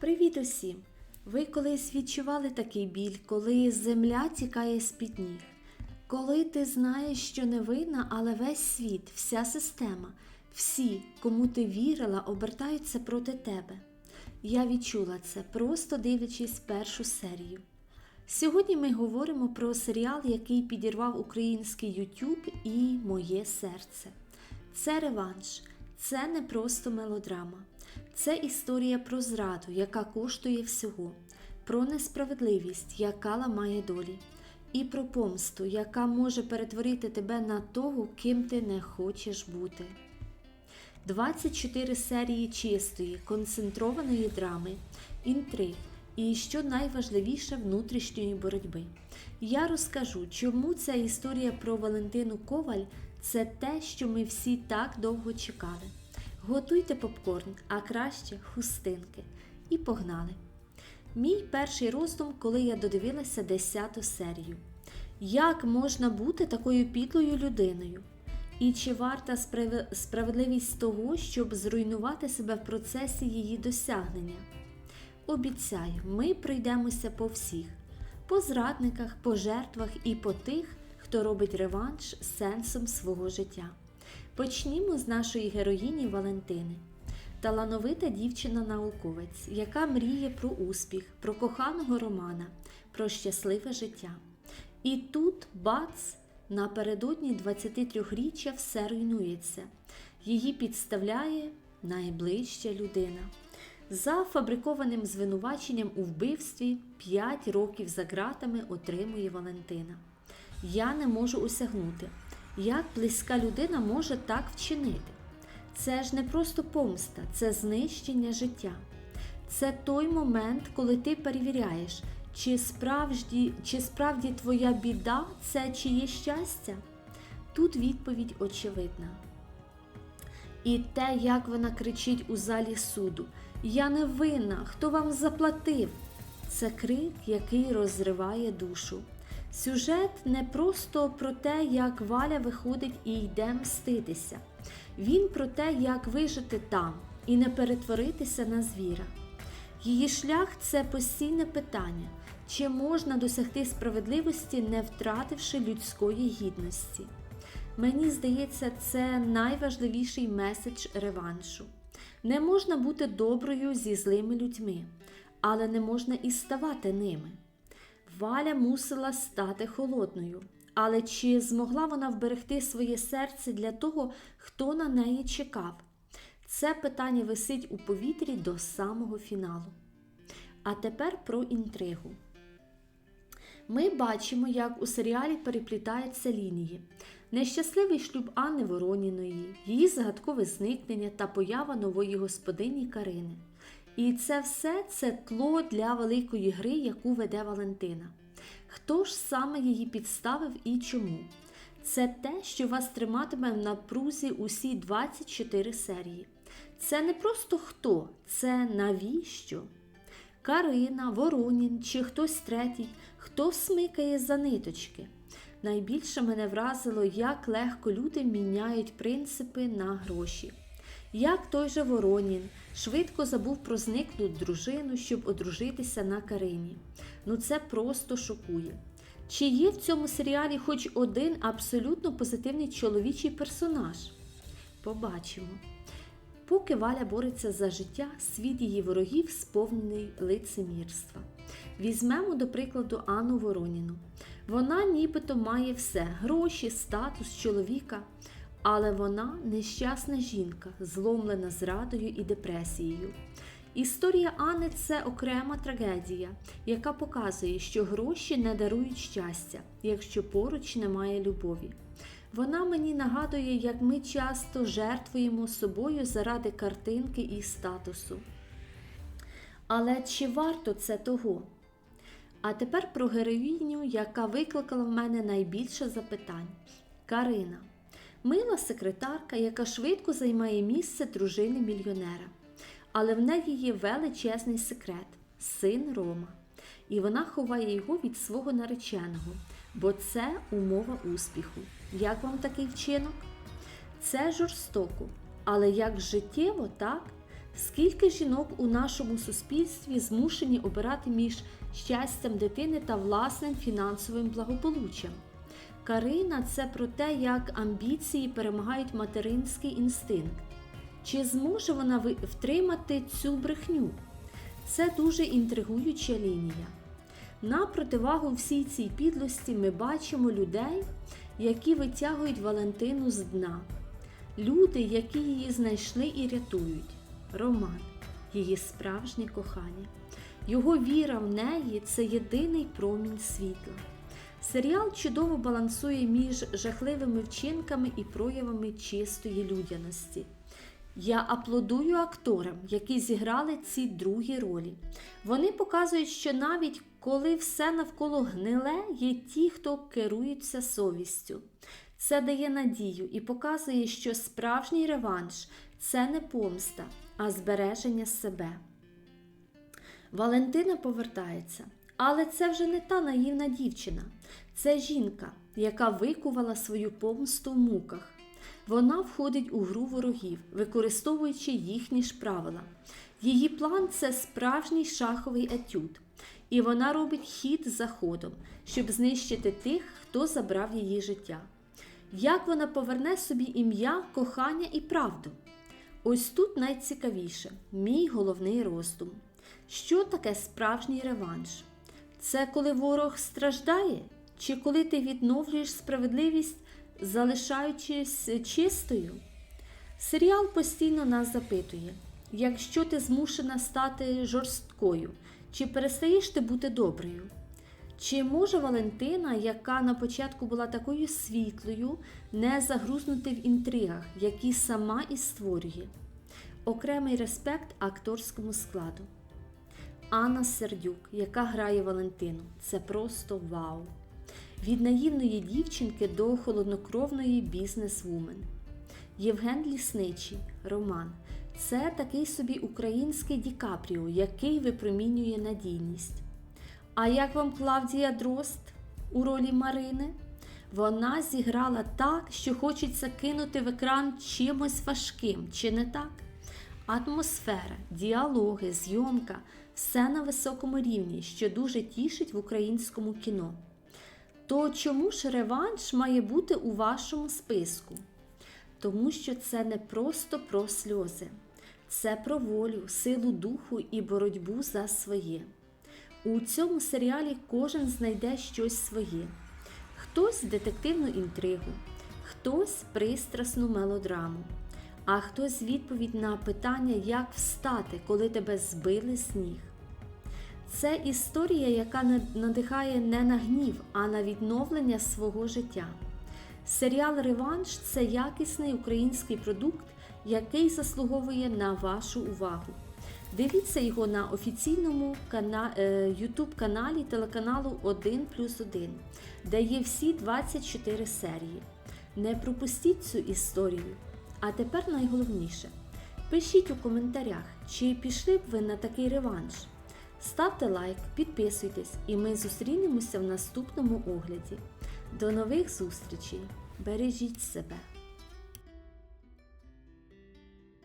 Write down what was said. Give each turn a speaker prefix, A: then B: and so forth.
A: Привіт усім! Ви колись відчували такий біль, коли земля тікає з-під ніг, коли ти знаєш, що не винна, але весь світ, вся система, всі, кому ти вірила, обертаються проти тебе. Я відчула це, просто дивлячись першу серію. Сьогодні ми говоримо про серіал, який підірвав український YouTube і моє серце. Це реванш, це не просто мелодрама. Це історія про зраду, яка коштує всього, про несправедливість, яка ламає долі, і про помсту, яка може перетворити тебе на того, ким ти не хочеш бути. 24 серії чистої, концентрованої драми, інтриг і, що найважливіше, внутрішньої боротьби. Я розкажу, чому ця історія про Валентину Коваль це те, що ми всі так довго чекали. Готуйте попкорн, а краще хустинки. І погнали. Мій перший роздум, коли я додивилася 10 серію. Як можна бути такою підлою людиною? І чи варта справ- справедливість того, щоб зруйнувати себе в процесі її досягнення? Обіцяю, ми пройдемося по всіх, по зрадниках, по жертвах і по тих, хто робить реванш сенсом свого життя. Почнімо з нашої героїні Валентини. Талановита дівчина-науковець, яка мріє про успіх, про коханого Романа, про щасливе життя. І тут, бац, напередодні 23-річчя все руйнується. Її підставляє найближча людина. За фабрикованим звинуваченням у вбивстві 5 років за ґратами отримує Валентина. Я не можу осягнути, як близька людина може так вчинити. Це ж не просто помста, це знищення життя. Це той момент, коли ти перевіряєш, чи справді, чи справді твоя біда це чиє щастя. Тут відповідь очевидна. І те, як вона кричить у залі суду: Я не винна, хто вам заплатив? Це крик, який розриває душу. Сюжет не просто про те, як Валя виходить і йде мститися. Він про те, як вижити там і не перетворитися на звіра. Її шлях це постійне питання, чи можна досягти справедливості, не втративши людської гідності. Мені здається, це найважливіший меседж реваншу. Не можна бути доброю зі злими людьми, але не можна і ставати ними. Валя мусила стати холодною, але чи змогла вона вберегти своє серце для того, хто на неї чекав? Це питання висить у повітрі до самого фіналу. А тепер про інтригу. Ми бачимо, як у серіалі переплітаються лінії. Нещасливий шлюб Анни Вороніної, її загадкове зникнення та поява нової господині Карини. І це все це тло для великої гри, яку веде Валентина. Хто ж саме її підставив і чому? Це те, що вас триматиме в напрузі усі 24 серії. Це не просто хто, це навіщо? Карина, Воронін чи хтось третій, хто смикає за ниточки. Найбільше мене вразило, як легко люди міняють принципи на гроші. Як той же Воронін швидко забув про зниклу дружину, щоб одружитися на Карині. Ну це просто шокує. Чи є в цьому серіалі хоч один абсолютно позитивний чоловічий персонаж? Побачимо. Поки Валя бореться за життя, світ її ворогів сповнений лицемірства. Візьмемо, до прикладу, Анну Вороніну. Вона нібито має все гроші, статус чоловіка, але вона нещасна жінка, зломлена зрадою і депресією. Історія Анни це окрема трагедія, яка показує, що гроші не дарують щастя, якщо поруч немає любові. Вона мені нагадує, як ми часто жертвуємо собою заради картинки і статусу. Але чи варто це того? А тепер про героїню, яка викликала в мене найбільше запитань Карина. Мила секретарка, яка швидко займає місце дружини мільйонера. Але в неї є величезний секрет син Рома. І вона ховає його від свого нареченого, бо це умова успіху. Як вам такий вчинок? Це жорстоко, але як життєво, так? Скільки жінок у нашому суспільстві змушені обирати між щастям дитини та власним фінансовим благополуччям? Карина це про те, як амбіції перемагають материнський інстинкт. Чи зможе вона втримати цю брехню? Це дуже інтригуюча лінія. На противагу всій цій підлості ми бачимо людей, які витягують Валентину з дна. Люди, які її знайшли і рятують. Роман, її справжнє кохання. Його віра в неї це єдиний промінь світла. Серіал чудово балансує між жахливими вчинками і проявами чистої людяності. Я аплодую акторам, які зіграли ці другі ролі. Вони показують, що навіть коли все навколо гниле, є ті, хто керуються совістю. Це дає надію і показує, що справжній реванш це не помста, а збереження себе. Валентина повертається, але це вже не та наївна дівчина. Це жінка, яка викувала свою помсту в муках. Вона входить у гру ворогів, використовуючи їхні ж правила. Її план це справжній шаховий етюд, і вона робить хід за ходом, щоб знищити тих, хто забрав її життя. Як вона поверне собі ім'я, кохання і правду? Ось тут найцікавіше мій головний роздум. Що таке справжній реванш? Це коли ворог страждає, чи коли ти відновлюєш справедливість, залишаючись чистою? Серіал постійно нас запитує: якщо ти змушена стати жорсткою, чи перестаєш ти бути доброю? Чи може Валентина, яка на початку була такою світлою, не загрузнути в інтригах, які сама і створює? Окремий респект акторському складу. Анна Сердюк, яка грає Валентину, це просто вау. Від наївної дівчинки до холоднокровної бізнес-вумен. Євген Лісничий, Роман. Це такий собі український Ді Капріо, який випромінює надійність. А як вам Клавдія Дрозд у ролі Марини? Вона зіграла так, що хочеться кинути в екран чимось важким, чи не так? Атмосфера, діалоги, зйомка все на високому рівні, що дуже тішить в українському кіно. То чому ж реванш має бути у вашому списку? Тому що це не просто про сльози, це про волю, силу духу і боротьбу за своє. У цьому серіалі кожен знайде щось своє. Хтось детективну інтригу, хтось пристрасну мелодраму, а хтось відповідь на питання, як встати, коли тебе збили з ніг. Це історія, яка надихає не на гнів, а на відновлення свого життя. Серіал Реванш це якісний український продукт, який заслуговує на вашу увагу. Дивіться його на офіційному кана... е, YouTube каналі телеканалу 1 плюс 1, де є всі 24 серії. Не пропустіть цю історію. А тепер найголовніше. Пишіть у коментарях, чи пішли б ви на такий реванш. Ставте лайк, підписуйтесь, і ми зустрінемося в наступному огляді. До нових зустрічей! Бережіть себе!